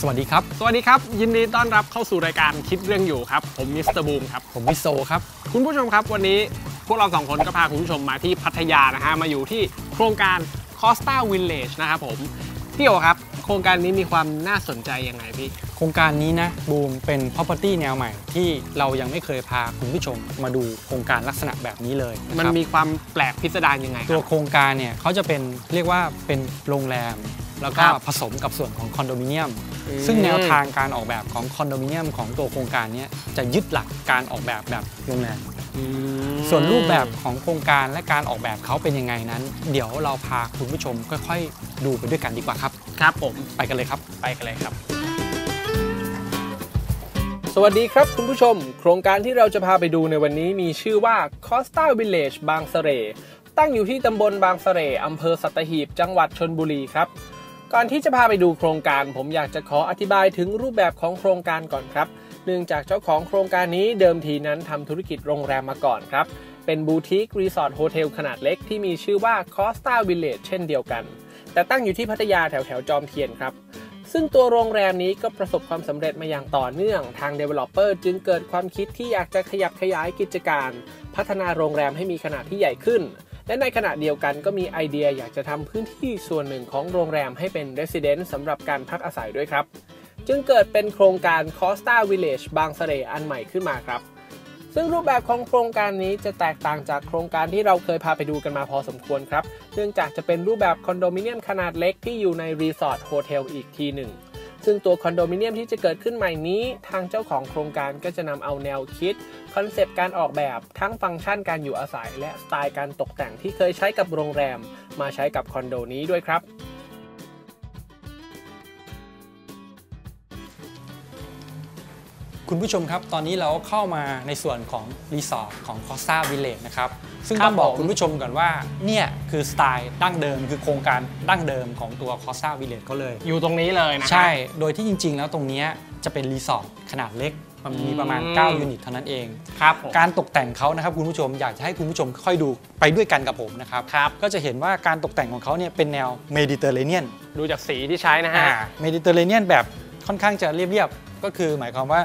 สวัสดีครับ สวัสดีครับ ยินดีต้อนรับเข้าสู่รายการคิดเรื่องอยู่ครับ ผมมิสเตอร์บูมครับ ผมวิโซครับ คุณผู้ชมครับวันนี้พวกเราสองคนก็พาคุณผู้ชมมาที่พัทยานะฮะ มาอยู่ที่โครงการ Costa Village นะครับผมพี่โอครับ โครงการนี้มีความน่าสนใจยังไงพี่ โครงการนี้นะบูมเป็น property แนวใหม่ ที่เรายังไม่เคยพาคุณผู้ชมมาดูโครงการลักษณะแบบนี้เลยะมันครับมีความแปลกพิสดารยังไงคตัรัวบ โครงการเนี่ยเขาจะเป็นเรียกว่าเป็นโรงแรม แล้วก็ครับผสมกับส่วนของคอนโดมิเนียมอืมซึ่งแนวทางการออกแบบของคอนโดมิเนียมของตัวโครงการเนี้จะยึดหลักการออกแบบแบบโรงแรมอืมส่วนรูปแบบของโครงการและการออกแบบเขาเป็นยังไงนั้น เดี๋ยวเราพาคุณผู้ชมค่อยๆ ดูไปด้วยกันดีกว่าครับ ครับผมไปกันเลยครับ ไปกันเลยครับ สวัสดีครับคุณผู้ชม โครงการที่เราจะพาไปดูในวันนี้มีชื่อว่า Costa Village บางเสร่ตั้งอยู่ที่ตำบลบางเสร่อำเภอสัตหีบ จังหวัดชนบุรีครับ ก่อนที่จะพาไปดูโครงการ ผมอยากจะขออธิบายถึงรูปแบบของโครงการก่อนครับ เนื่องจากเจ้าของโครงการนี้เดิมทีนั้นทำธุรกิจโรงแรมมาก่อนครับ เป็นบูติกรีสอร์ทโฮเทลขนาดเล็กที่มีชื่อว่า Costa Village เช่นเดียวกัน แต่ตั้งอยู่ที่พัทยาแถวแถวจอมเทียนครับซึ่งตัวโรงแรมนี้ก็ประสบความสำเร็จมาอย่างต่อเนื่อง ทาง Developer จึงเกิดความคิดที่อยากจะขยับขยายกิจการ พัฒนาโรงแรมให้มีขนาดที่ใหญ่ขึ้น และในขณะเดียวกันก็มีไอเดียอยากจะทำพื้นที่ส่วนหนึ่งของโรงแรมให้เป็น Residence สำหรับการพักอาศัยด้วยครับ จึงเกิดเป็นโครงการ Costa Village บางเสร่อันใหม่ขึ้นมาครับ ซึ่งรูปแบบของโครงการนี้จะแตกต่างจากโครงการที่เราเคยพาไปดูกันมาพอสมควรครับ เนื่องจากจะเป็นรูปแบบคอนโดมิเนียมขนาดเล็กที่อยู่ในรีสอร์ทโฮเทลอีกทีหนึ่ง ซึ่งตัวคอนโดมิเนียมที่จะเกิดขึ้นใหม่นี้ทางเจ้าของโครงการก็จะนำเอาแนวคิด คอนเซปต์การออกแบบทั้งฟังก์ชันการอยู่อาศัย และสไตล์การตกแต่งที่เคยใช้กับโรงแรม มาใช้กับคอนโดนี้ด้วยครับคุณผู้ชมครับ ตอนนี้เราเข้ามาในส่วนของรีสอร์ทของ Costa Village นะครับ ซึ่งครับต้องบอกผมคุณผู้ชมก่อนว่า เนี่ยคือสไตล์ดั้งเดิมคือโครงการดั้งเดิมของตัว Costa Village เขาเลย อยู่ตรงนี้เลยนะใช่ โดยที่จริง ๆ แล้วตรงเนี้ยจะเป็นรีสอร์ทขนาดเล็กมันมีประมาณอืม9ยูนิตเท่านั้นเองครับผมการตกแต่งเขานะครับคุณผู้ชมอยากจะให้คุณผู้ชมค่อยดูไปด้วยกันกับผมนะครับครับก็จะเห็นว่าการตกแต่งของเขาเนี่ยเป็นแนวเมดิเตอร์เรเนียนดูจากสีที่ใช้นะฮะเมดิเตอร์เรเนียนแบบค่อนข้างจะเรียบๆก็คือหมายความว่า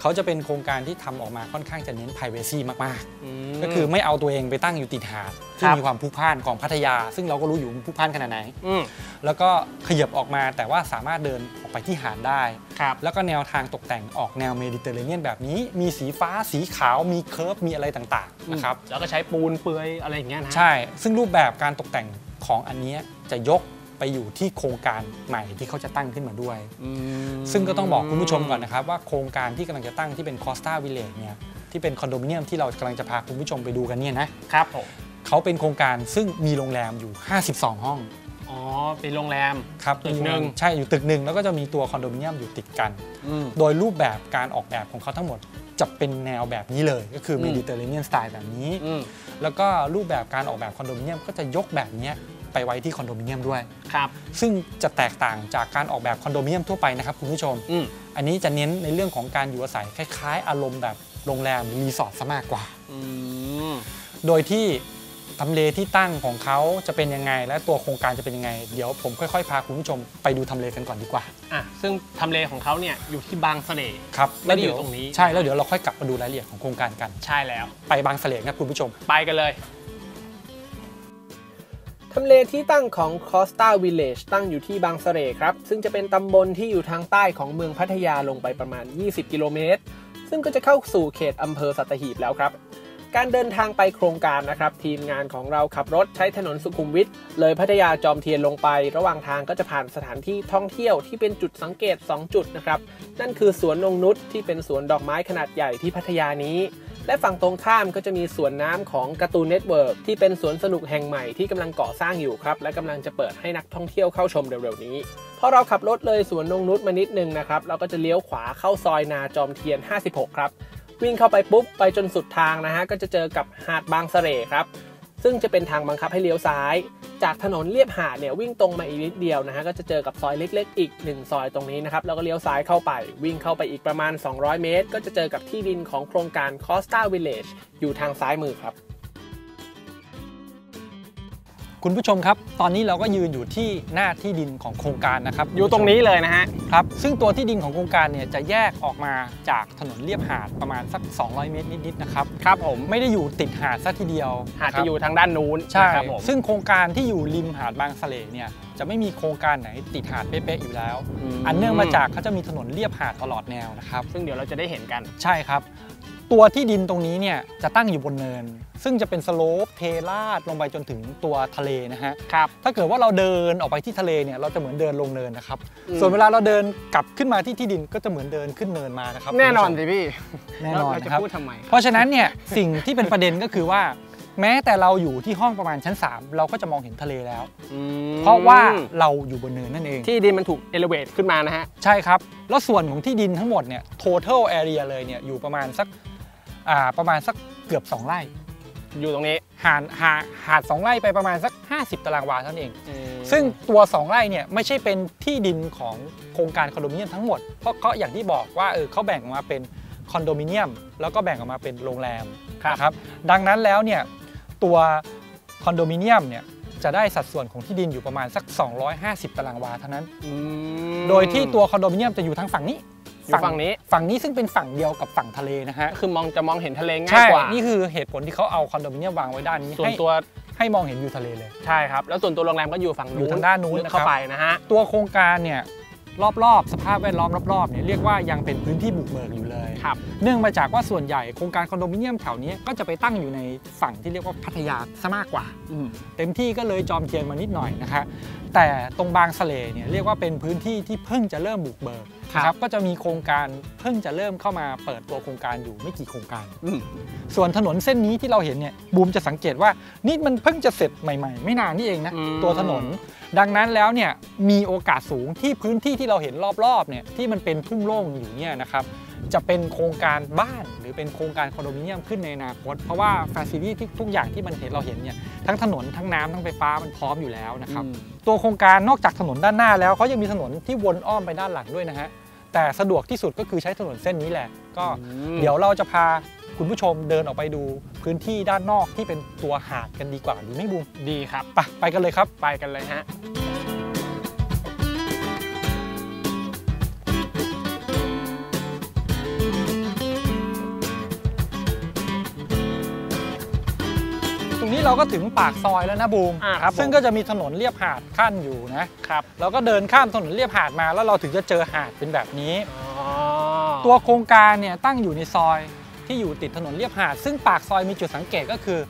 เขาจะเป็นโครงการที่ทำออกมาค่อนข้างจะเน้น p r i เวซีมากๆ ก็คือไม่เอาตัวเองไปตั้งอยู่ติดหาดที่ครับมีความพลุกพล่านของพัทยา ซึ่งเราก็รู้อยู่พลุกพล่านขนาดไหนอืมแล้วก็ขยับออกมาแต่ว่าสามารถเดินออกไปที่หาดได้ครับแล้วก็แนวทางตกแต่งออกแนวเมดิเตอร์เรเนียนแบบนี้ มีสีฟ้าสีขาวมีเคิร์ฟมีอะไรต่างๆนะครับแล้วก็ใช้ปูนเปลือยอะไรอย่างเงี้ยนะใช่ ซึ่งรูปแบบการตกแต่งของอันเนี้ยจะยก ไปอยู่ที่โครงการใหม่ที่เขาจะตั้งขึ้นมาด้วยอืมซึ่งก็ต้องบอกคุณผู้ชมก่อนนะครับ ว่าโครงการที่กำลังจะตั้งที่เป็น Costa Village เนี่ยที่เป็นคอนโดมิเนียมที่เรากำลังจะพาคุณผู้ชมไปดูกันเนี่ยนะครับผมเขาเป็นโครงการซึ่งมีโรงแรมอยู่ 52 ห้องอ๋อเป็นโรงแรมครับตึกหนึ่งใช่อยู่ตึกหนึ่งแล้วก็จะมีตัวคอนโดมิเนียมอยู่ติดกันอืมโดยรูปแบบการออกแบบของเขาทั้งหมดจะเป็นแนวแบบนี้เลยก็คืออืมเมดิเตอร์เรเนียนสไตล์แบบนี้อืมแล้วก็รูปแบบการออกแบบคอนโดมิเนียมก็จะยกแบบเนี้ย ไปไว้ที่คอนโดมิเนียมด้วย ครับ ซึ่งจะแตกต่างจากการออกแบบคอนโดมิเนียมทั่วไปนะครับคุณผู้ชม อืม อันนี้จะเน้นในเรื่องของการอยู่อาศัยคล้ายๆ อารมณ์แบบโรงแรมหรือรีสอร์ทซะมากกว่า อืม โดยที่ทำเลที่ตั้งของเขาจะเป็นยังไง และตัวโครงการจะเป็นยังไง เดี๋ยวผมค่อยๆ พาคุณผู้ชมไปดูทำเลกันก่อนดีกว่าอะ ซึ่งทำเลของเขาเนี่ยอยู่ที่บางเสล่ครับไม่ได้อยู่ตรงนี้ ใช่แล้วเดี๋ยวเราค่อยกลับมาดูรายละเอียดของโครงการกัน ใช่แล้ว ไปบางเสลงนะคุณผู้ชม ไปกันเลยทำเลที่ตั้งของ Costa Village ตั้งอยู่ที่บางสะเสร่ครับ ซึ่งจะเป็นตำบลที่อยู่ทางใต้ของเมืองพัทยาลงไปประมาณ 20 กิโลเมตร ซึ่งก็จะเข้าสู่เขตอำเภอสัตหีบแล้วครับ การเดินทางไปโครงการนะครับ ทีมงานของเราขับรถใช้ถนนสุขุมวิทเลยพัทยาจอมเทียนลงไป ระหว่างทางก็จะผ่านสถานที่ท่องเที่ยวที่เป็นจุดสังเกต 2 จุดนะครับ นั่นคือสวนนงนุษที่เป็นสวนดอกไม้ขนาดใหญ่ที่พัทยานี้ และฝั่งตรงข้ามก็จะมีสวนน้ำของการ์ตูนเน็ตเวิร์กที่เป็นสวนสนุกแห่งใหม่ที่กำลังก่อสร้างอยู่ครับ และกำลังจะเปิดให้นักท่องเที่ยวเข้าชมเร็วๆนี้พอเราขับรถเลยสวนนงนุษมานิดนึงนะครับ เราก็จะเลี้ยวขวาเข้าซอยนาจอมเทียน 56 ครับ วิ่งเข้าไปปุ๊บ ไปจนสุดทางนะฮะก็จะเจอกับหาดบางเสร่ครับ ซึ่งจะเป็นทางบังคับให้เลี้ยวซ้าย จากถนนเลียบหาดเนี่ยวิ่งตรงมาอีกนิดเดียวนะฮะก็จะเจอกับซอยเล็ก ๆ อีก 1 ซอยตรงนี้นะครับแล้วก็เลี้ยวซ้ายเข้าไป วิ่งเข้าไปอีกประมาณ 200 เมตร ก็จะเจอกับที่ดินของโครงการ Costa Village อยู่ทางซ้ายมือครับ คุณผู้ชมครับ ตอนนี้เราก็ยืนอยู่ที่หน้าที่ดินของโครงการนะครับอยู่ตรงนี้เลยนะฮะครับ ซึ่งตัวที่ดินของโครงการเนี่ยจะแยกออกมาจากถนนเลียบหาดประมาณสัก 200 เมตรนิดๆนะครับครับผมไม่ได้อยู่ติดหาดซะทีเดียวหาดนครัจะบอยู่ทางด้านนู้นใช่นะครับผมซึ่งโครงการที่อยู่ริมหาดบางสะเลเนี่ยจะไม่มีโครงการไหนติดหาดเป๊ะๆอยู่แล้วมอันเนื่องมาจากเขาจะมีถนนเลียบหาดตลอดแนวนะครับ ซึ่งเดี๋ยวเราจะได้เห็นกันใช่ครับ ตัวที่ดินตรงนี้เนี่ยจะตั้งอยู่บนเนิน ซึ่งจะเป็นสโลปเทลาดลงไปจนถึงตัวทะเลนะฮะครับถ้าเกิดว่าเราเดินออกไปที่ทะเลเนี่ยเราจะเหมือนเดินลงเนินนะครับอืมส่วนเวลาเราเดินกลับขึ้นมาที่ที่ดินก็จะเหมือนเดินขึ้นเนินมานะครับแน่นอนคุณสิผู้ชมพี่แน่นอนเราจะนะครับพูดทำไมเพราะฉะนั้นเนี่ยสิ่งที่เป็นประเด็นก็คือว่า แม้แต่เราอยู่ที่ห้องประมาณชั้น 3 เราก็จะมองเห็นทะเลแล้ว เพราะว่าเราอยู่บนเนินนั่นเอง ที่ดินมันถูกเอลเว e ขึ้นมานะฮะใใช่ครับแล้วส่วนของที่ดินทั้งหมดเนี่ย total area เลยเนี่ยอยู่ประมาณสักอ่า ประมาณสักเกือบ 2 ไร่ อยู่ตรงนี้หาดหาดหาด2ไร่ไปประมาณสัก 50 ตารางวาเท่านั้นเอง ซึ่งตัว 2 ไร่เนี่ยไม่ใช่เป็นที่ดินของโครงการคอนโดมิเนียมทั้งหมด เพราะเขาอย่างที่บอกว่าเออเขาแบ่งออกมาเป็นคอนโดมิเนียม แล้วก็แบ่งออกมาเป็นโรงแรมครับนะครับดังนั้นแล้วเนี่ยตัวคอนโดมิเนียมเนี่ยจะได้สัดส่วนของที่ดินอยู่ประมาณสัก 250 ตารางวาเท่านั้นอืมโดยที่ตัวคอนโดมิเนียมจะอยู่ทางฝั่งนี้ อยู่ฝั่งนี้ ฝั่งนี้ซึ่งเป็นฝั่งเดียวกับฝั่งทะเลนะฮะก็คือมองจะมองเห็นทะเลง่ายใช่กว่า นี่คือเหตุผลที่เขาเอาคอนโดมิเนียมวางไว้ด้านนี้ ส่วนให้ตัวให้มองเห็นวิวทะเลเลย ใช่ครับ แล้วส่วนตัวโรงแรมก็อยู่ฝั่งอยู่นู้นทางด้านนู้นลึกนะครับเข้าไปนะฮะ ตัวโครงการเนี่ย รอบๆ สภาพแวดล้อมรอบๆเนี่ยเรียกว่ายังเป็นพื้นที่บุกเบิกอยู่เลยครับเนื่องมาจากว่าส่วนใหญ่โครงการคอนโดมิเนียมแถวนี้ก็จะไปตั้งอยู่ในฝั่งที่เรียกว่าพัทยาซะมากกว่า เต็มที่ก็เลยจอมเทียนมานิดหน่อยนะคะแต่ตรงบางสะเลเนี่ยเรียกว่าเป็นพื้นที่ที่เพิ่งจะเริ่มบุกเบิกครับนะครับก็จะมีโครงการเพิ่งจะเริ่มเข้ามาเปิดตัวโครงการอยู่ไม่กี่โครงการอืมส่วนถนนเส้นนี้ที่เราเห็นเนี่ยบูมจะสังเกตว่านี่มันเพิ่งจะเสร็จใหม่ ๆ ไม่นานนี่เองนะอืมตัวถนน ดังนั้นแล้วเนี่ยมีโอกาสสูงที่พื้นที่ที่เราเห็นรอบๆเนี่ยที่มันเป็นทุ่งโล่งอยู่เนี่ยนะครับจะเป็นโครงการบ้านหรือเป็นโครงการคอนโดมิเนียมขึ้นในอนาคต เพราะว่าฟ a ซิลิตี้ทุกอย่างที่มันเห็นเราเห็นเนี่ยทั้งถนนทั้งน้ำทั้งไฟฟ้ามันพร้อมอยู่แล้วนะครับตัวโครงการนอกจากถนนด้านหน้าแล้วเขายังมีถนนที่วนอ้อมไปด้านหลังด้วยนะฮะแต่สะดวกที่สุดก็คือใช้ถนนเส้นนี้แหละ ก็อืมเดี๋ยวเราจะพา คุณผู้ชมเดินออกไปดูพื้นที่ด้านนอกที่เป็นตัวหาดกันดีกว่าดีไหมบูมดีครับ ไปไปกันเลยครับ ไปกันเลยฮะตรงนี้เราก็ถึงปากซอยแล้วนะบูม อ่าครับผม ซึ่งก็จะมีถนนเลียบหาดขั้นอยู่นะครับเราก็เดินข้ามถนนเลียบหาดมาแล้วเราถึงจะเจอหาดเป็นแบบนี้ตัวโครงการเนี่ยตั้งอยู่ในซอย ที่อยู่ติดถนนเลียบหาด ซึ่งปากซอยมีจุดสังเกตก็คือ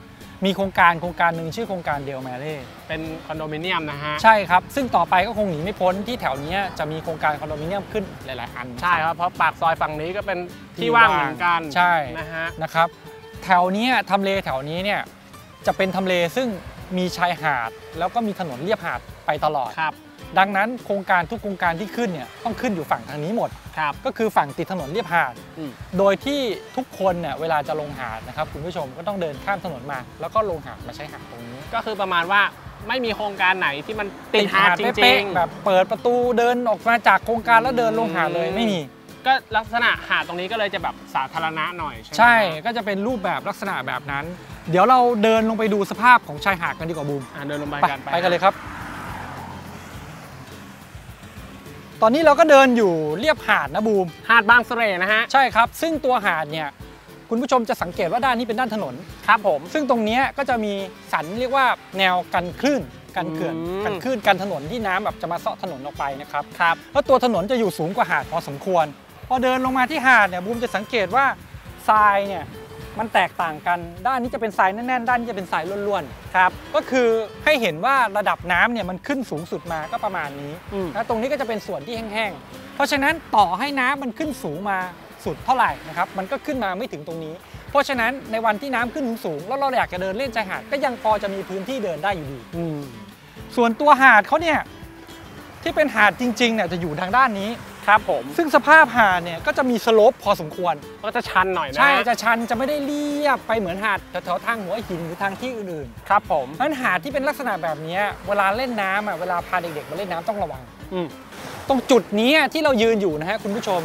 มีโครงการโครงการหนึ่งชื่อโครงการเดลแมเล่เป็นคอนโดมิเนียมนะฮะ ใช่ครับ ซึ่งต่อไปก็คงหนีไม่พ้นที่แถวเนี้ยจะมีโครงการคอนโดมิเนียมขึ้นหลาย ๆ อัน ใช่ครับ เพราะปากซอยฝั่งนี้ก็เป็นที่ว่างเหมือนกันใช่นะฮะนะครับแถวเนี้ยทำเลแถวนี้เนี่ยจะเป็นทำเลซึ่งมีชายหาด แล้วก็มีถนนเลียบหาดไปตลอดครับ ดังนั้นโครงการทุกโครงการที่ขึ้นเนี่ยต้องขึ้นอยู่ฝั่งทางนี้หมด ครับ ก็คือฝั่งติดถนนเลียบหาด อืม โดยที่ทุกคนเนี่ยเวลาจะลงหาดนะครับคุณผู้ชมก็ต้องเดินข้ามถนนมา แล้วก็ลงหาดมาใช้หาดตรงนี้ก็คือประมาณว่าไม่มีโครงการไหนที่มันติดหาดจเป๊ริงะๆแบบเปิดประตูเดินออกมาจากโครงการแล้วเดินลงหาดเลยอืมไม่มีๆก็ลักษณะหาดตรงนี้ก็เลยจะแบบสาธารณะหน่อยใช่ไหมใช่ก็จะเป็นรูปแบบลักษณะแบบนั้น เดี๋ยวเราเดินลงไปดูสภาพของชายหาดกันดีกว่าบูมอะเดินลงไปไปกันไปกันเลยครับ ตอนนี้เราก็เดินอยู่เรียบหาดนะบูม หาดบางเสร่นะฮะ ใช่ครับ ซึ่งตัวหาดเนี่ยคุณผู้ชมจะสังเกตว่าด้านนี้เป็นด้านถนน ครับผม ซึ่งตรงเนี้ยก็จะมีสันเรียกว่าแนวกันคลื่น กันเขื่อนอืมกันคลื่น กันถนนที่น้ำแบบจะมาเซาะถนนออกไปนะครับ ครับ แล้วตัวถนนจะอยู่สูงกว่าหาดพอสมควร พอเดินลงมาที่หาดเนี่ยบูมจะสังเกตว่าทรายเนี่ย มันแตกต่างกัน ด้านนี้จะเป็นทรายแน่นๆ ด้านนี้จะเป็นทรายล้วนๆ ครับ ก็คือให้เห็นว่าระดับน้ำเนี่ยมันขึ้นสูงสุดมาก็ประมาณนี้อืมแล้วตรงนี้ก็จะเป็นส่วนที่แห้งๆ เพราะฉะนั้นต่อให้น้ำมันขึ้นสูงมาสุดเท่าไหร่นะครับ มันก็ขึ้นมาไม่ถึงตรงนี้ เพราะฉะนั้นในวันที่น้ำขึ้นสูงๆแล้วเราอยากจะเดินเล่นชายหาดก็ยังพอจะมีพื้นที่เดินได้อยู่ดีอืมส่วนตัวหาดเขาเนี่ยที่เป็นหาดจริงๆเนี่ยจะอยู่ทางด้านนี้ ครับผม ซึ่งสภาพหาดเนี่ยก็จะมีสโลปพอสมควร ก็จะชันหน่อยนะใช่จะชันจะไม่ได้เรียบไปเหมือนหาดแถวๆทางหัวหินหรือทางที่อื่นครับผมๆเพราะฉะนั้นหาดที่เป็นลักษณะแบบเนี้ยเวลาเล่นน้ำอะเวลาพาเด็กๆมาเล่นน้ำต้องระวังอืมตรงจุดนี้ที่เรายืนอยู่นะฮะคุณผู้ชม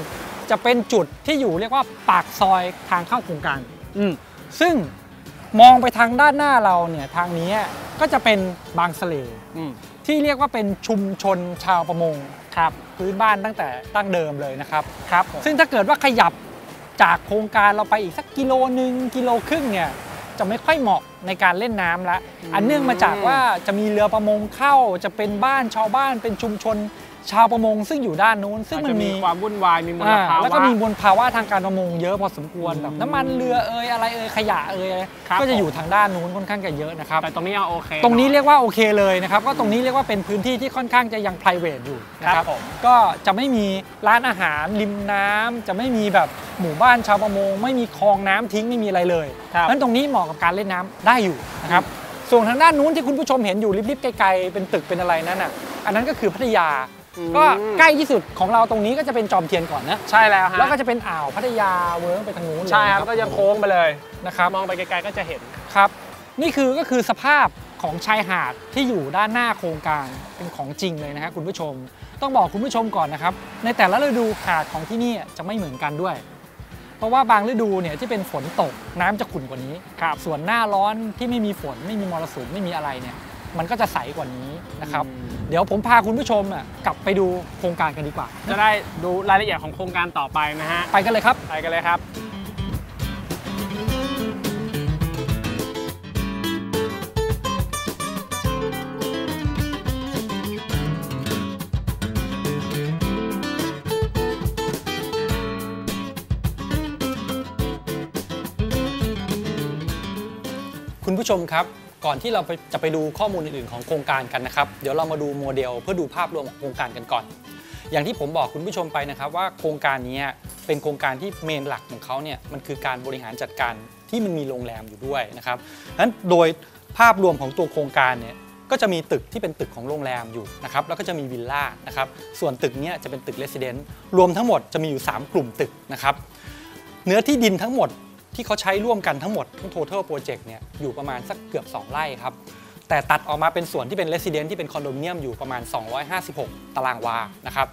จะเป็นจุดที่อยู่เรียกว่าปากซอยทางเข้าโครงการอืมซึ่งมองไปทางด้านหน้าเราเนี่ยทางนี้ก็จะเป็นบางสะเลอืมที่เรียกว่าเป็นชุมชนชาวประมง ครับพื้นบ้านตั้งแต่ตั้งเดิมเลยนะครับครับผมซึ่งถ้าเกิดว่าขยับจากโครงการเราไปอีกสักกิโลหนึ่งกิโลครึ่งเนี่ยจะไม่ค่อยเหมาะในการเล่นน้ำละอันเนื่องมาจากว่าจะมีเรือประมงเข้าจะเป็นบ้านชาวบ้านเป็นชุมชน ชาวประมงซึ่งอยู่ด้านนู้น ซึ่งอาจมันจะมีมีความวุ่นวายมีมลอ่าภาวะแล้วก็มีมลภาวะทางการประมงเยอะพอสมควรอืมแบบน้ำมันเรือเอยอะไรเอยขยะเอยครับก็จะผมอยู่ทางด้านนู้นค่อนข้างจะเยอะนะครับแต่ตรงนี้เอาโอเค ตรงนี้หอเรียกว่าโอเคเลยนะครับก็ตรงนี้เรียกว่าเป็นพื้นที่ที่ค่อนข้างจะยัง p r i v a t อยู่นะคครัรับบผมก็จะไม่มีร้านอาหารริมน้ำจะไม่มีแบบหมู่บ้านชาวประมง ไม่มีคลองน้ำทิ้งไม่มีอะไรเลยครับเพราะฉะนั้นตรงนี้เหมาะกับการเล่นน้ำได้อยู่นะครับส่วนทางด้านนู้นที่คุณผู้ชมเห็นอยู่ริบๆไกลๆเป็นตึกเป็นอะไรนั่นน่ะอันนั้นก็คือพัทยาอืม ก็ใกล้ที่สุดของเราตรงนี้ก็จะเป็นจอมเทียนก่อนนะใช่แล้วฮะแล้วก็จะเป็นอ่าวพัทยาเวิร์กไปทางนู้นเลยใช่ครับนะก็จะโค้งไปเลยนะครับมองไปไกลๆก็จะเห็นครับ นี่คือก็คือสภาพของชายหาดที่อยู่ด้านหน้าโครงการเป็นของจริงเลยนะฮะคุณผู้ชม ต้องบอกคุณผู้ชมก่อนนะครับ ในแต่ละฤดูหาดของที่นี่จะไม่เหมือนกันด้วย เพราะว่าบางฤดูเนี่ยที่เป็นฝนตกน้ำจะขุ่นกว่านี้ครับส่วนหน้าร้อนที่ไม่มีฝนไม่มีมรสุมไม่มีอะไรเนี่ย มันก็จะใสกว่านี้นะครับ เดี๋ยวผมพาคุณผู้ชมอะกลับไปดูโครงการกันดีกว่า จะได้ดูรายละเอียดของโครงการต่อไปนะฮะ ไปกันเลยครับ ไปกันเลยครับคุณผู้ชมครับ ก่อนที่เราจะไปดูข้อมูลอื่นๆของโครงการกันนะครับ เดี๋ยวเรามาดูโมเดลเพื่อดูภาพรวมของโครงการกันก่อน อย่างที่ผมบอกคุณผู้ชมไปนะครับว่าโครงการนี้เป็นโครงการที่เมนหลักของเขาเนี่ยมันคือการบริหารจัดการที่มันมีโรงแรมอยู่ด้วยนะครับนั้นโดยภาพรวมของตัวโครงการเนี่ยก็จะมีตึกที่เป็นตึกของโรงแรมอยู่นะครับแล้วก็จะมีวิลล่านะครับส่วนตึกนี้จะเป็นตึกเรสซิเดนต์รวมทั้งหมดจะมีอยู่ 3 กลุ่มตึกนะครับเนื้อที่ดินทั้งหมด ที่เขาใช้ร่วมกันทั้งหมดทั้ง total project เนี่ยอยู่ประมาณสักเกือบ 2 ไร่ครับ แต่ตัดออกมาเป็นส่วนที่เป็น resident ที่เป็นคอนโดมิเนียมอยู่ประมาณ 256 ตารางวานะครับ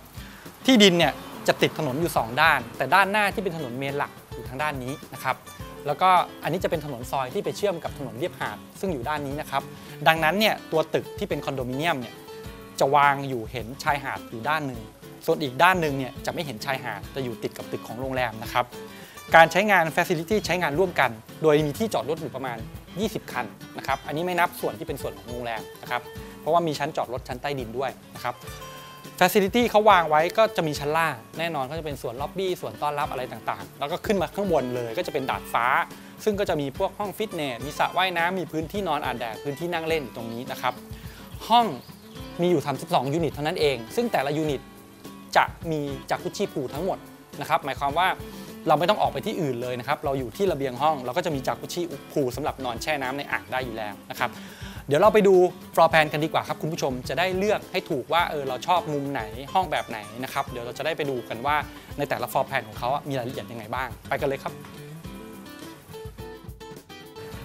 ที่ดินเนี่ยจะติดถนนอยู่ 2 ด้าน แต่ด้านหน้าที่เป็นถนนเมนหลักอยู่ทางด้านนี้นะครับแล้วก็อันนี้จะเป็นถนนซอยที่ไปเชื่อมกับถนนเรียบหาดซึ่งอยู่ด้านนี้นะครับดังนั้นเนี่ยตัวตึกที่เป็นคอนโดมิเนียมเนี่ยจะวางอยู่เห็นชายหาดอยู่ด้านหนึ่งส่วนอีกด้านหนึ่งเนี่ยจะไม่เห็นชายหาดจะอยู่ติดกับตึกของโรงแรมนะครับ การใช้งาน Facility ใช้งานร่วมกัน โดยมีที่จอดรถอยู่ประมาณ 20 คันนะครับ อันนี้ไม่นับส่วนที่เป็นส่วนของโรงแรมนะครับ เพราะว่ามีชั้นจอดรถชั้นใต้ดินด้วยนะครับ Facility เขาวางไว้ก็จะมีชั้นล่าง แน่นอนก็จะเป็นส่วนล็อบบี้ ส่วนต้อนรับอะไรต่างๆ แล้วก็ขึ้นมาข้างบนเลยก็จะเป็นดาดฟ้า ซึ่งก็จะมีพวกห้องฟิตเนส มีสระว่ายน้ำ มีพื้นที่นอนอาบแดด พื้นที่นั่งเล่นตรงนี้นะครับ ห้องมีอยู่ 32 ยูนิตเท่านั้นเอง ซึ่งแต่ละยูนิตจะมีจากุชิพูทั้งหมดนะครับ หมายความว่า เราไม่ต้องออกไปที่อื่นเลยนะครับ เราอยู่ที่ระเบียงห้อง เราก็จะมีจากุชิพูลสำหรับนอนแช่น้ำในอ่างได้อยู่แล้วนะครับ เดี๋ยวเราไปดูฟลอร์แพนกันดีกว่าครับคุณผู้ชมจะได้เลือกให้ถูกว่าเออเราชอบมุมไหนห้องแบบไหนนะครับ เดี๋ยวเราจะได้ไปดูกันว่าในแต่ละฟลอร์แพนของเขาอะมีรายละเอียดยังไงบ้าง ไปกันเลยครับ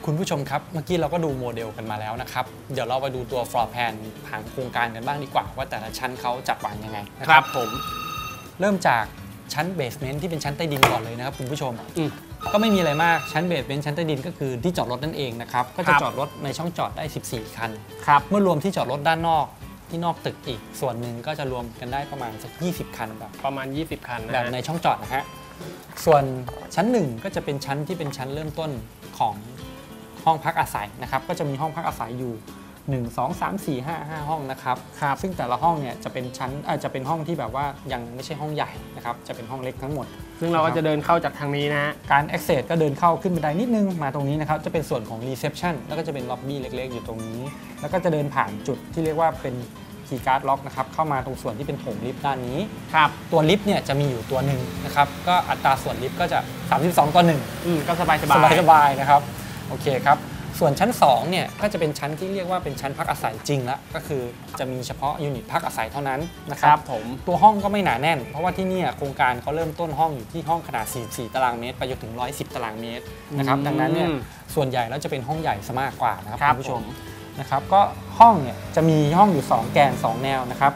คุณผู้ชมครับ เมื่อกี้เราก็ดูโมเดลกันมาแล้วนะครับ เดี๋ยวเราไปดูตัวฟลอร์แพนผังโครงการกันบ้างดีกว่า ว่าแต่ละชั้นเขาจัดวางยังไงนะคครัรับบผม เริ่มจาก ชั้นเบสเมนต์ที่เป็นชั้นใต้ดินก่อนเลยนะครับคุณผู้ชมอืมก็ไม่มีอะไรมากชั้นเบสเมนต์ชั้นใต้ดินก็คือที่จอดรถนั่นเองนะครับก็คจะรับจอดรถในช่องจอดได้ 14 คันครับเมื่อรวมที่จอดรถด้านนอกที่นอกตึกอีกส่วนหนึ่งก็จะรวมกันได้ประมาณสัก 20 คันแบบประมาณ 20 คันนะแบบในช่องจอดนะฮะส่วนชั้นหนึ่งก็จะเป็นชั้นที่เป็นชั้นเริ่มต้นของห้องพักอาศัยนะครับก็จะมีห้องพักอาศัยอยู่ 1 2 3 4 5 5 ห้องนะครับครับซึ่งแต่ละห้องเนี่ยจะเป็นชั้นเอ่อจะเป็นห้องที่แบบว่ายังไม่ใช่ห้องใหญ่นะครับจะเป็นห้องเล็กทั้งหมด ซึ่งเราก็จะเดินเข้าจากทางนี้นะฮะการ access ก็เดินเข้าขึ้นบันไดนิดนึงมาตรงนี้นะครับจะเป็นส่วนของ reception แล้วก็จะเป็น lobby เล็ก ๆ อยู่ตรงนี้ แล้วก็จะเดินผ่านจุดที่เรียกว่าเป็น key card lock นะครับเข้ามาตรงส่วนที่เป็นโถงลิฟต์ด้านนี้ครับตัวลิฟต์เนี่ยจะมีอยู่ตัวหนึ่งนะครับก็อัตราส่วนลิฟต์ก็จะ 32ต่อ1อืมก็สบายสสบายบายสบายๆนะครับโอเคครับ ส่วนชั้น2เนี่ยก็จะเป็นชั้นที่เรียกว่าเป็นชั้นพักอาศัยจริงละก็คือจะมีเฉพาะยูนิตพักอาศัยเท่านั้นนะคครัรับบผมตัวห้องก็ไม่หนาแน่น เพราะว่าที่เนี่ยโครงการเขาเริ่มต้นห้องอยู่ที่ห้องขนาด 44 ตารางเมตร ไปจนถึง 110 ตารางเมตรนะครับอืมดังนั้นเนี่ยส่วนใหญ่แล้วจะเป็นห้องใหญ่ซะมากกว่านะครับครับคุณผู้ชมผมนะครับก็ห้องเนี่ยจะมีห้องอยู่ 2 แกน 2 แนวนะครับ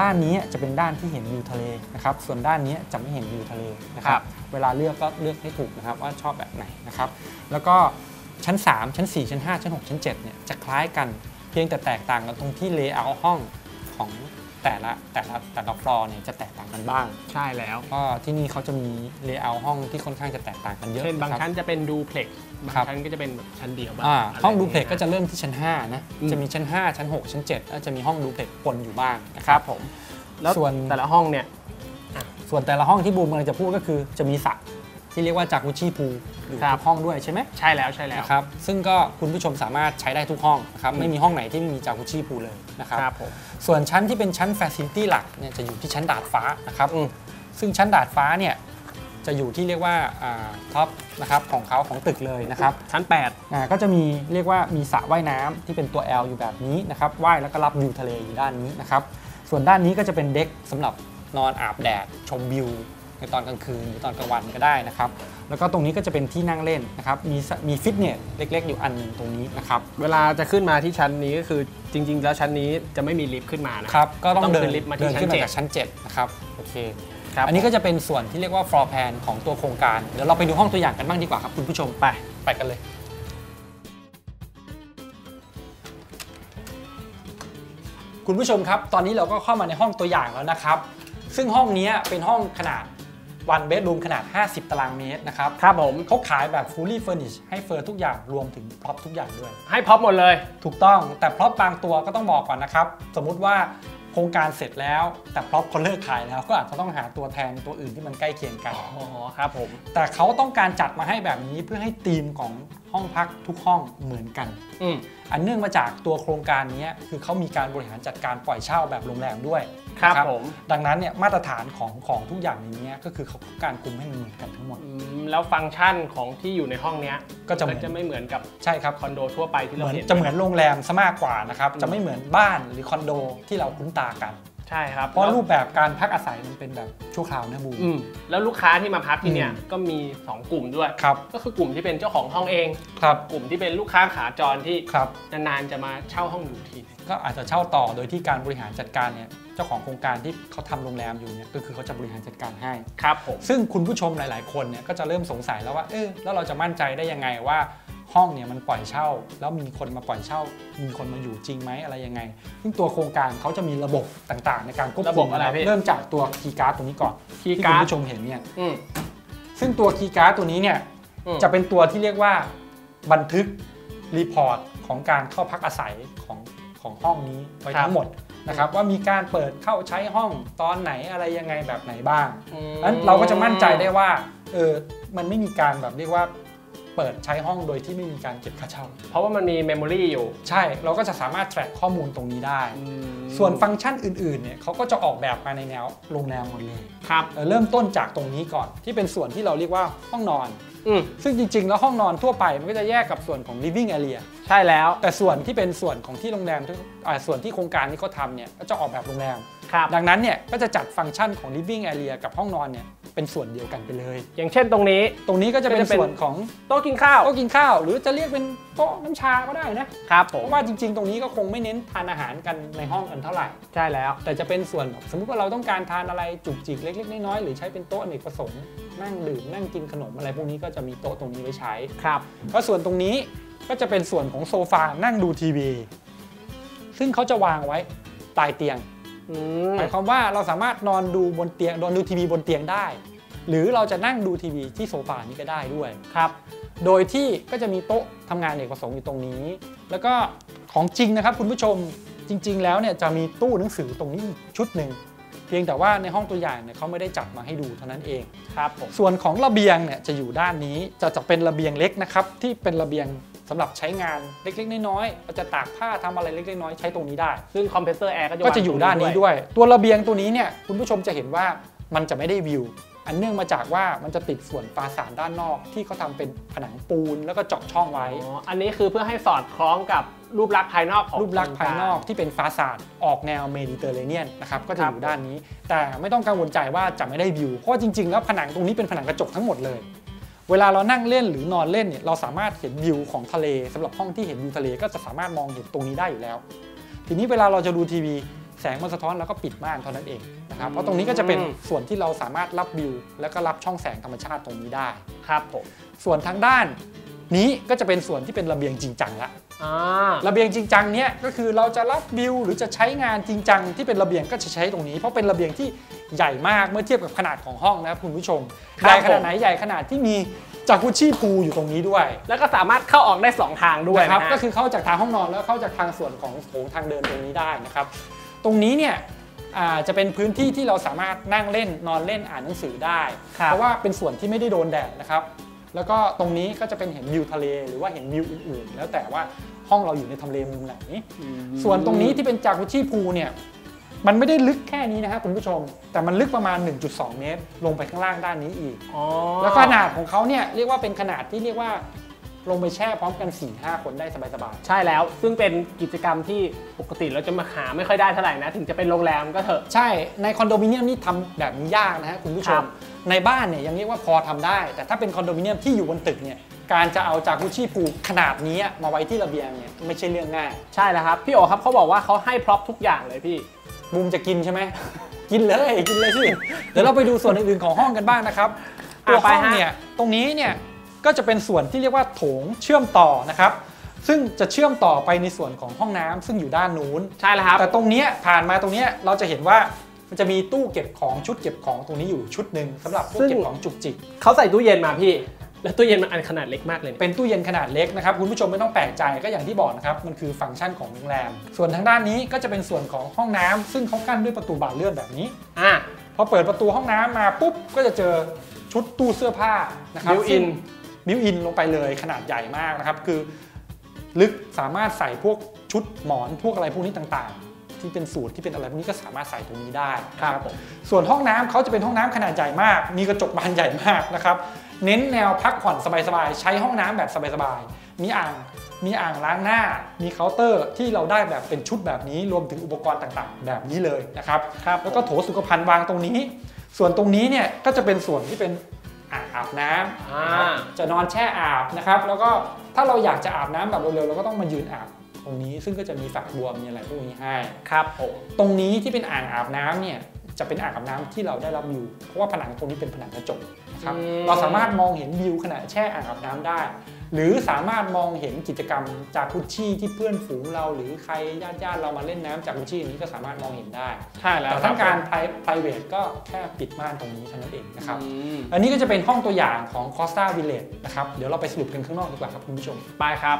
ด้านนี้จะเป็นด้านที่เห็นวิวทะเลนะครับ ส่วนด้านนี้จะไม่เห็นวิวทะเลนะครับ เวลาเลือกก็เลือกให้ถูกนะครับว่าชอบแบบไหนนะครับ แล้วก็ ชั้น 3 ชั้น 4 ชั้น 5 ชั้น 6 ชั้น7เนี่ยจะคล้ายกันเพียงแต่แตกต่างกันตรงที่เลเยอร์ห้องของแต่ละแต่ละแต่ละฟลอร์เนี่ยจะแตกต่างกันบ้าง ใช่แล้ว ก็ที่นี่เขาจะมีเลเยอร์ห้องที่ค่อนข้างจะแตกต่างกันเยอะเช่นบางะครัชั้นจะเป็นดูเพล็กบางครับชั้นก็จะเป็นแบบชั้นเดียวบ้างอ่าะไรห้องดูย่าเพล็กก็จะยเริ่มที่ชั้น5นะอืมจะมีชั้น 5 ชั้น 6 ชั้น7แล้วจะมีห้องดูเพล็กปนอยู่บ้างนะคครัรับบผมแล้วส่วนแต่ละห้องเนี่ยส่วนแต่ละห้องที่บูมกำลังจะพูดก็คือจะมีสระ ที่เรียกว่าจากุชิพูอยู่ครับทุกห้องด้วยใช่ไหมใช่แล้วใช่แล้วนะครับซึ่งก็คุณผู้ชมสามารถใช้ได้ทุกห้องนะครับอืมไม่มีห้องไหนที่ไม่มีจากุชิพูเลยนะครับครับผมส่วนชั้นที่เป็นชั้น Facility หลักเนี่ยจะอยู่ที่ชั้นดาดฟ้านะครับอืมซึ่งชั้นดาดฟ้าเนี่ยจะอยู่ที่เรียกว่าท็อปนะครับของเขาของตึกเลยนะครับชั้นอ่าก็จะมีเรียกว่ามีสระว่ายน้ำที่เป็นตัว L อยู่แบบนี้นะครับว่ายแล้วก็รับวิวทะเลอยู่ด้านนี้นะครับส่วนด้านนี้ก็จะเป็นเด็กสำหรับนอนอาบแดดชมวิว ในตอนกลางคืนหรือตอนกลางวันก็ได้นะครับ แล้วก็ตรงนี้ก็จะเป็นที่นั่งเล่นนะครับ มีสมีฟิตเนสเล็ก ๆ อยู่อันหนึงตรงนี้นะครับ8เวลาจะขึ้นมาที่ชั้นนี้ก็คือจริง ๆ แล้วชั้นนี้จะไม่มีลิฟต์ขึ้นมานะครับ ก็ต้องต้องเดิขึ้นนลิฟต์มาที่เดินขึ้นมาชั้นจากชั้น7นะครับโอเคครับอันนี้ก็จะเป็นส่วนที่เรียกว่า floor plan ของตัวโครงการเดี๋ยวเราไปดูห้องตัวอย่างกันบ้างดีกว่าครับคุณผู้ชมไปไปกันเลยคุณผู้ชมครับ ตอนนี้เราก็เข้ามาในห้องตัวอย่างแล้วนะครับ ซึ่งห้องนี้เป็นห้องขนาด one bedroom ขนาด 50 ตารางเมตรนะครับครับผมเขาขายแบบ fully furnished ให้เฟอร์ทุกอย่างรวมถึงพร็อพทุกอย่างด้วย ให้พร็อพหมดเลย ถูกต้องแต่พร็อพบางตัวก็ต้องบอกก่อนนะครับ สมมุติว่าโครงการเสร็จแล้ว แต่พร็อพเขาเลิกขายแล้วก็อาจจะต้องหาตัวแทนตัวอื่นที่มันใกล้เคียงกันอ๋อครับผมแต่เขาต้องการจัดมาให้แบบนี้เพื่อให้ธีมของห้องพักทุกห้องเหมือนกันอืมอันเนื่องมาจากตัวโครงการนี้คือเขามีการบริหารจัดการปล่อยเช่าแบบโรงแรมด้วยครับนะผมดังนั้นเนี่ยมาตรฐานของของทุกอย่างในนี้ก็คือเขาต้องการคุมให้มันเหมือนกันทั้งหมดอืมแล้วฟังก์ชันของที่อยู่ในห้องเนี้ยก็จะเหมือนจะไม่เหมือนกับใช่ครับคอนโดทั่วไปที่เหเรามือนเห็นจะเหมือนโรงแรมซะมากกว่านะครับอืมจะไม่เหมือนบ้านหรือคอนโดที่เราคุ้นตากัน ใช่ครับเพราะรูปแบบการพักอาศัยมันเป็นแบบชั่วคราวนะบูมอืมแล้วลูกค้าที่มาพักที่เนี่ยอืมก็มี 2 กลุ่มด้วยครับก็คือกลุ่มที่เป็นเจ้าของห้องเองครับกลุ่มที่เป็นลูกค้าขาจรที่ครับนานๆจะมาเช่าห้องอยู่ทีก็อาจจะเช่าต่อโดยที่การบริหารจัดการเนี่ยเจ้าของโครงการที่เขาทำโรงแรมอยู่เนี่ยก็คือเขาจะบริหารจัดการให้ครับผมซึ่งคุณผู้ชมหลาย ๆ คนเนี่ยก็จะเริ่มสงสัยแล้วว่าเออแล้วเราจะมั่นใจได้ยังไงว่า ห้องเนี่ยมันปล่อยเช่า แล้วมีคนมาปล่อยเช่า มีคนมาอยู่จริงไหมอะไรยังไง ซึ่งตัวโครงการเขาจะมีระบบต่างๆ ในการควบระคุบบมอะไรนคพี่ เริ่มจากตัวคีย์การ์ดตัวนี้ก่อนคีย์ที่กาคุณร์ดผู้ชมเห็นเนี่ยอืม ซึ่งตัวคีย์การ์ดตัวนี้เนี่ยอืม จะเป็นตัวที่เรียกว่าบันทึกรีพอร์ตของการเข้าพักอาศัยของของห้องนี้ไว้ทั้งหมดนะครับว่ามีการเปิดเข้าใช้ห้องตอนไหนอะไรยังไงแบบไหนบ้างอืมนั้นเราก็จะมั่นใจได้ว่า เออ มันไม่มีการแบบเรียกว่า เปิดใช้ห้องโดยที่ไม่มีการเก็บค่าเช่า เพราะว่ามันมีเมมโมรีอยู่ ใช่ เราก็จะสามารถ track ข้อมูลตรงนี้ได้ ส่วนฟังก์ชันอื่นๆเนี่ยเขาก็จะออกแบบมาในแนวโรงแรมหมดเลยครับเออเริ่มต้นจากตรงนี้ก่อนที่เป็นส่วนที่เราเรียกว่าห้องนอนอืมซึ่งจริง ๆ แล้วห้องนอนทั่วไปมันก็จะแยกกับส่วนของ living area ใช่แล้ว แต่ส่วนที่เป็นส่วนของที่โรงแรมทุกอ่าส่วนที่โครงการที่เขาทำเนี่ยก็จะออกแบบโรงแรมครับ ดังนั้นเนี่ยก็จะจัดฟังก์ชันของ living area กับห้องนอนเนี่ยเป็นส่วนเดียวกันไปเลย อย่างเช่นตรงนี้ ตรงนี้ก็จะเป็นก็จะเป็นส่วนของโต๊ะกินข้าวโต๊ะกินข้าว หรือจะเรียกเป็นโต๊ะน้ำชาก็ได้นะครับผเพมราะว่าจริง ๆ ตรงนี้ก็คงไม่เน้นทานอาหารกันในห้องกันเท่าไหร่ใช่แล้ว แต่จะเป็นส่วนแบบสมมุติว่าเราต้องการทานอะไรจุกจิกเล็ก ๆ น้อยๆหรือใช้เป็นโต๊ะอเนกประสงค์นั่งดื่มนั่งกินขนมอะไรพวกนี้ก็จะมีโต๊ะตรงนี้ไว้ใช้ครับก็ส่วนตรงนี้ก็จะเป็นส่วนของโซฟานั่งดูทีวี ซึ่งเขาจะวางไว้ใต้เตียงอืม หมายความว่าเราสามารถนอนดูบนเตียงนอนดูทีวีบนเตียงได้ หรือเราจะนั่งดูทีวีที่โซฟานี้ก็ได้ด้วยครับโดยที่ก็จะมีโต๊ะทำงานเอกประสงค์อยู่ตรงนี้ แล้วก็ของจริงนะครับคุณผู้ชมจริง ๆ แล้วเนี่ยจะมีตู้หนังสือตรงนี้อีกชุดหนึ่งเพียงแต่ว่าในห้องตัวอย่างเนี่ยเขาไม่ได้จัดมาให้ดูเท่านั้นเองครับส่วนของระเบียงเนี่ยจะอยู่ด้านนี้จะจะเป็นระเบียงเล็กนะครับที่เป็นระเบียง สำหรับใช้งานเล็กๆ น้อยๆเราจะตากผ้าทำอะไรเล็กๆน้อยๆใช้ตรงนี้ได้ ซึ่งคอมเพรสเซอร์แอร์ก็จะก็จะอยู่วงตรงด้านนี้วยด้วย ตัวระเบียงตัวนี้เนี่ยคุณผู้ชมจะเห็นว่ามันจะไม่ได้วิว อันเนื่องมาจากว่ามันจะติดส่วนฟาสาดด้านนอกที่เขาทำเป็นผนังปูนแล้วก็เจาะช่องไว้อ๋ออันนี้คือเพื่อให้สอดคล้องกับรูปลักษณ์ภายนอกของรูปลักษณ์ภายนอกที่เป็นฟาสาดออกแนวเมดิเตอร์เรเนียนนะครับก็จะอยู่ด้านนี้ แต่ไม่ต้องกังวลใจว่าจะไม่ได้วิว เพราะว่าจริงๆ แล้วผนังตรงนี้เป็นผนังกระจกทั้งหมดเลย เวลาเรานั่งเล่นหรือนอนเล่นเนี่ยเราสามารถเห็นวิวของทะเลสำหรับห้องที่เห็นวิวทะเลก็จะสามารถมองเห็นตรงนี้ได้อยู่แล้ว ทีนี้เวลาเราจะดูทีวีแสงมันสะท้อนแล้วก็ปิดม่านเท่านั้นเองนะครับเพราะตรงนี้ก็จะเป็นส่วนที่เราสามารถรับวิว แล้วก็รับช่องแสงธรรมชาติตรงนี้ได้ครับผมส่วนทางด้านนี้ก็จะเป็นส่วนที่เป็นระเบียงจริงจังละอ่า ระเบียงจริงจังเนี้ยก็คือเราจะรับวิวหรือจะใช้งานจริงจังที่เป็นระเบียงก็จะใช้ตรงนี้ เพราะเป็นระเบียงที่ใหญ่มากเมื่อเทียบกับขนาดของห้องนะครับคุณผู้ชมใหญ่ขนาดไหนใหญ่ขนาดที่มีจากุชชี่พูลอยู่ตรงนี้ด้วย แล้วก็สามารถเข้าออกได้ 2 ทางด้วยนะครับนะฮะก็คือเข้าจากทางห้องนอนแล้วเข้าจากทางส่วนของโถงทางเดินตรงนี้ได้นะครับตรงนี้เนี่ยอ่าจะเป็นพื้นที่ที่เราสามารถนั่งเล่นนอนเล่นอ่านหนังสือได้ครับเพราะว่าเป็นส่วนที่ไม่ได้โดนแดดนะครับ แล้วก็ตรงนี้ก็จะเป็นเห็นวิวทะเลหรือว่าเห็นวิวอื่นๆ แล้วแต่ว่าห้องเราอยู่ในทำเลมุมไหน ส่วนตรงนี้ที่เป็นจากุชชี่พูลเนี่ยมันไม่ได้ลึกแค่นี้นะครับคุณผู้ชม แต่มันลึกประมาณ 1.2 เมตร ลงไปข้างล่างด้านนี้อีกอ๋อแล้วขนาดของเขาเนี่ยเรียกว่าเป็นขนาดที่เรียกว่าลงไปแช่พร้อมกัน 4-5 คนได้สบายใช่แล้ว ซึ่งเป็นกิจกรรมที่ปกติเราจะมาหาไม่ค่อยได้เท่าไหร่นะ ถึงจะเป็นโรงแรมก็เถอะๆใช่ ในคอนโดมิเนียมนี่ทำแบบนี้ยากนะฮะคุณผู้ชครัมบ ในบ้านเนี่ยยังเรียกว่าพอทำได้ แต่ถ้าเป็นคอนโดมิเนียมที่อยู่บนตึกเนี่ยการจะเอาจากุชชี่พูลขนาดนี้มาไว้ที่ระเบียงเนี่ยไม่ใช่เรื่องง่าย ใช่แล้วครับ พี่โอครับเขาบอกว่าเขาให้พร็อพทุกอย่างเลยพี่บูมจะกินใช่ไหม กินเลยกินเลยสิเดี๋ยวเราไปดูส่วนอื่นๆของห้องกันบ้างนะครับอะตัวห้องไปฮะเนี่ยตรงนี้เนี่ยก็จะเป็นส่วนที่เรียกว่าโถงเชื่อมต่อนะครับซึ่งจะเชื่อมต่อไปในส่วนของห้องน้ำซึ่งอยู่ด้านนู้นใช่แล้วครับแต่ตรงเนี้ยผ่านมาตรงเนี้ยเราจะเห็นว่า มันจะมีตู้เก็บของชุดเก็บของตรงนี้อยู่ชุดหนึ่งสำหรับพวกซึ่ง เก็บของจุกจิก เขาใส่ตู้เย็นมาพี่ แล้วตู้เย็นมันอันขนาดเล็กมากเลยเนี่ยเป็นตู้เย็นขนาดเล็กนะครับ คุณผู้ชมไม่ต้องแปลกใจก็อย่างที่บอกนะครับ มันคือฟังก์ชันของโรงแรม ส่วนทางด้านนี้ก็จะเป็นส่วนของห้องน้ำซึ่งเขากั้นด้วยประตูบานเลื่อนแบบนี้ อะ พอเปิดประตูห้องน้ำมาปุ๊บ ก็จะเจอชุดตู้เสื้อผ้านะครับบิวอินบิวอินลงไปเลยขนาดใหญ่มากนะครับ คือ ลึกสามารถใส่พวกชุดหมอนพวกอะไรพวกนี้ต่างๆ ที่เป็นสูตรที่เป็นอะไรพวกนี้ก็สามารถใส่ตรงนี้ได้ครับผมส่วนห้องน้ำเขาจะเป็นห้องน้ำขนาดใหญ่มาก มีกระจกบานใหญ่มากนะครับเน้นแนวพักผ่อนสบายๆใช้ห้องน้ำแบบสบายๆมีอ่างมีอ่างล้างหน้า มีเคาน์เตอร์ที่เราได้แบบเป็นชุดแบบนี้ รวมถึงอุปกรณ์ต่างๆ แบบนี้เลยนะครับครับแล้วก็โถสุขภัณฑ์วางตรงนี้ ส่วนตรงนี้เนี่ยก็จะเป็นส่วนที่เป็นอ่างอาบน้ำอ่านะครับจะนอนแช่อาบนะครับ แล้วก็ถ้าเราอยากจะอาบน้ำแบบเร็วๆเราก็ต้องมายืนอาบ ตรงนี้ซึ่งก็จะมีฝักบัวมีอะไรพวกนี้ให้ครับผมตรงนี้ที่เป็นอ่างอาบน้ำเนี่ยจะเป็นอ่างอาบน้ำที่เราได้รับวิว เพราะว่าผนังตรงนี้เป็นผนังกระจกนะครับอืมเราสามารถมองเห็นวิวขณะแช่อ่างอาบน้ำได้ หรือสามารถมองเห็นกิจกรรมจากกุชชี่ที่เพื่อนฝูงเรา หรือใครญาติญาติๆเรามาเล่นน้ำจากกุชชี่นี้ก็สามารถมองเห็นได้ใช่แล้วแต่ทั้งการ pri- private ก็แค่ปิดม่านตรงนี้เท่านั้นเองนะครับอืมอันนี้ก็จะเป็นห้องตัวอย่างของ Costa Village นะครับเดี๋ยวเราไปสรุปกันข้างนอกดีกว่าครับคุณผู้ชมไปครับ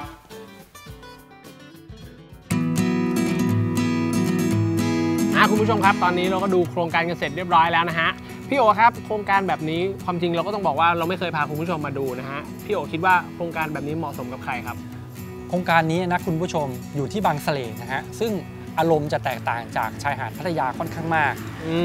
ะคุณผู้ชมครับ ตอนนี้เราก็ดูโครงการกันเสร็จเรียบร้อยแล้วนะฮะ พี่โอครับ โครงการแบบนี้ความจริงเราก็ต้องบอกว่าเราไม่เคยพาคุณผู้ชมมาดูนะฮะ พี่โอคิดว่าโครงการแบบนี้เหมาะสมกับใครครับ โครงการนี้นะคุณผู้ชมอยู่ที่บางสะเลนะฮะ ซึ่งอารมณ์จะแตกต่างจากชายหาดพัทยาค่อนข้างมาก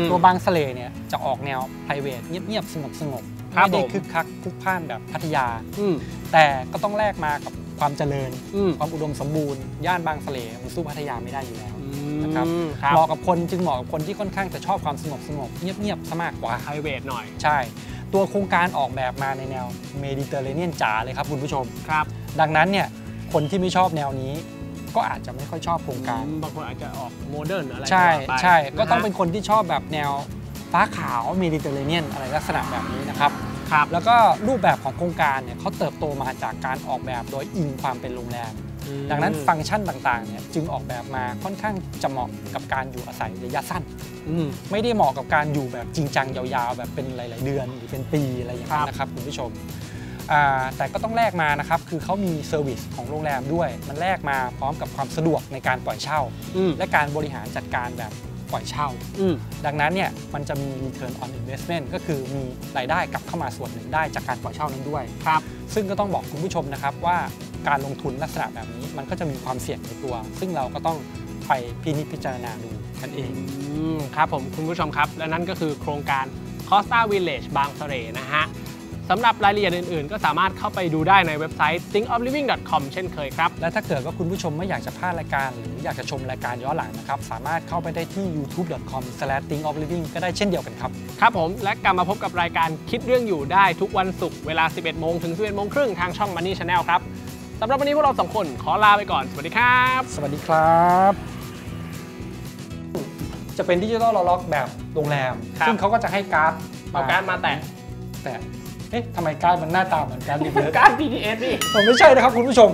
ตัวบางสะเลเนี่ยจะออกแนว p r i v a t เงียบๆสงบๆครับไม่ได้ผมคึกคักพลุกพล่านแบบพัทยาอืมแต่ก็ต้องแลกมากับความเจริญอืมความอุดมสมบูรณ์ ย่านบางสะเลมันสู้พัทยาไม่ได้อยู่แล้ว นะครับอืมครับเหมาะกับคนจึงเหมาะกับคนที่ค่อนข้างจะชอบความสงบสงบๆเงียบๆซะมากกว่าไฮเวทหน่อย ใช่ ตัวโครงการออกแบบมาในแนวเมดิเตอร์เรเนียนจ๋าเลยครับคุณผู้ชมครับ ดังนั้นเนี่ยคนที่ไม่ชอบแนวนี้ ก็อาจจะไม่ค่อยชอบโครงการบางคนอาจจะออกโมเดิร์นอะไรใช่ว่าไปใช่ก็ต้องะฮะเป็นคนที่ชอบแบบแนวฟ้าขาวเมดิเตอร์เรเนียนอะไรลักษณะแบบนี้นะครับครับแล้วก็รูปแบบของโครงการเนี่ยเขาเติบโตมาจากการออกแบบโดยอิงความเป็นโรงแรม ดังนั้นฟังก์ชันต่างๆเนี่ยจึงออกแบบมาค่อนข้างจะเหมาะกับการอยู่อาศัยระยะสั้นอืมไม่ได้เหมาะกับการอยู่แบบจริงจังยาวๆ แบบเป็นหลาย ๆ เดือนหรือเป็นปีอะไรอย่างนั้ครันบนะครับคุณผู้ชมอ่าแต่ก็ต้องแลกมานะครับ คือเขามีเซอร์วิสของโรงแรมด้วย มันแลกมาพร้อมกับความสะดวกในการปล่อยเช่าอืมและการบริหารจัดการแบบปล่อยเช่าอืมดังนั้นเนี่ยมันจะมี return on investment ก็คือมีรายได้กลับเข้ามาส่วนหนึ่งได้จากการปล่อยเช่านั้นด้วยครับซึ่งก็ต้องบอกคุณผู้ชมนะครับว่า การลงทุนลักษณะแบบนี้ มันก็จะมีความเสี่ยงในตัว ซึ่งเราก็ต้องไปพินิจพิจารณาดูกันเองอืมครับผมคุณผู้ชมครับ และนั่นก็คือโครงการ Costa Village บางเสร่นะฮะสำหรับรายละเอียดอื่น ๆ ก็สามารถเข้าไปดูได้ในเว็บไซต์ thinkofliving.com เช่นเคยครับ และถ้าเกิดว่าคุณผู้ชมไม่อยากจะพลาดรายการ หรืออยากจะชมรายการย้อนหลังนะครับ สามารถเข้าไปได้ที่ youtube.com/thinkofliving ก็ได้เช่นเดียวกันครับ ครับผม และกลับมาพบกับรายการคิดเรื่องอยู่ได้ทุกวันศุกร์เวลา 11 โมงถึง 11 โมงครึ่งทางช่อง Money Channel ครับ สำหรับวันนี้พวกเราสองคนขอลาไปก่อน สวัสดีครับ สวัสดีครับ จะเป็นดิจิทัลล็อกแบบโรงแรม ครับ ซึ่งเขาก็จะให้การ์ดเอาการดมาแตะแต่อ๊ะทำไมการดมันหน้าตาเหมือนการดดิบเลยการ BTS นี่ ผมไม่ใช่นะครับคุณผู้ชม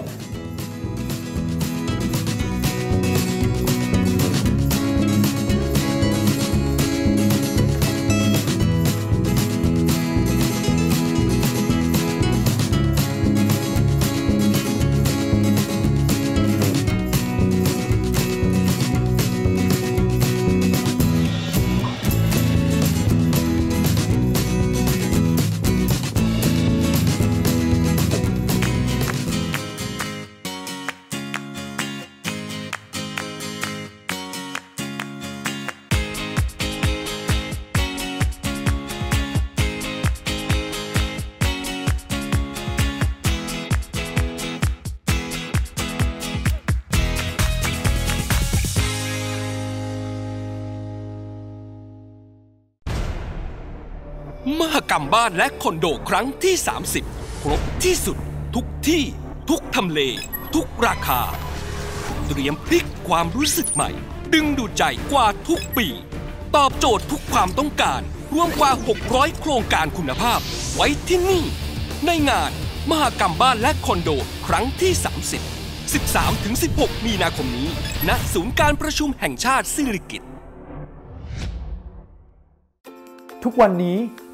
กรรมบ้านและคอนโดครั้งที่ 30 ครบที่สุด ทุกที่ ทุกทำเล ทุกราคา เตรียมพลิกความรู้สึกใหม่ ดึงดูดใจกว่าทุกปี ตอบโจทย์ทุกความต้องการ รวมกว่า 600 โครงการคุณภาพ ไว้ที่นี่ ในงาน มหกรรมบ้านและคอนโดครั้งที่ 30 13-16 มีนาคมนี้ ณ ศูนย์การประชุมแห่งชาติสิริกิตทุกวันนี้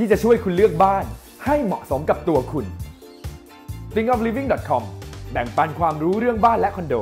ที่จะช่วยคุณเลือกบ้านให้เหมาะสมกับตัวคุณ thinkofliving.com แบ่งปันความรู้เรื่องบ้านและคอนโด